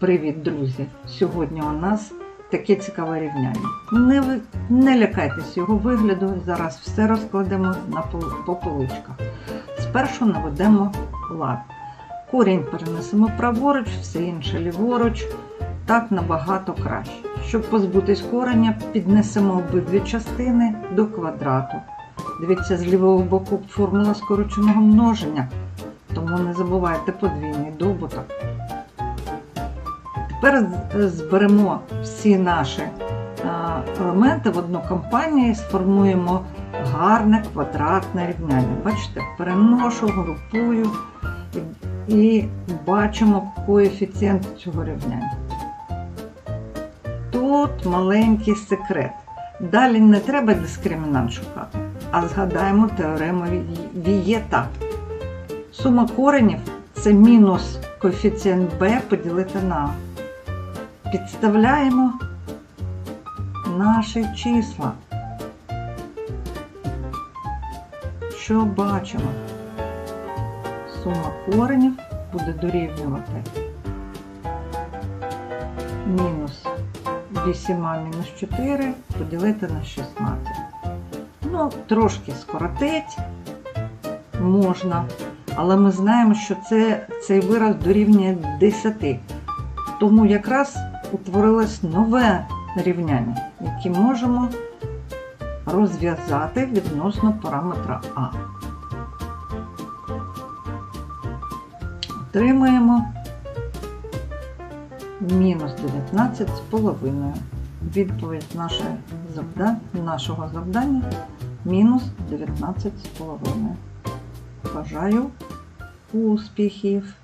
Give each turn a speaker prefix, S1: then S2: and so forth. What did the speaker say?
S1: Привіт, друзі! Сьогодні у нас таке цікаве рівняння. Не, ви- не лякайтесь його вигляду, зараз все розкладемо на по поличках. Спершу наведемо лад. Корінь перенесемо праворуч, все інше ліворуч. Так набагато краще. Щоб позбутись кореня, піднесемо обидві частини до квадрату. Дивіться, з лівого боку формула скороченого множення, тому не забувайте подвійний добуток. Тепер зберемо всі наші елементи в одну компанію і сформуємо гарне квадратне рівняння. Бачите, переношу, групую і, бачимо коефіцієнт цього рівняння. Тут маленький секрет. Далі не треба дискримінант шукати, а згадаємо теорему Вієта. Сума коренів це мінус коефіцієнт b поділити на. Підставляємо наші числа. Що бачимо? Сума коренів буде дорівнювати мінус 8 мінус 4 поділити на 16. Ну, трошки скоротить можна, але ми знаємо, що це, цей вираз дорівнює 10. Тому якраз утворилось нове рівняння, яке можемо розв'язати відносно параметра А. Отримаємо мінус 19 з половиною. Відповідь нашої завда- нашого завдання мінус 19 з половиною. Бажаю успіхів!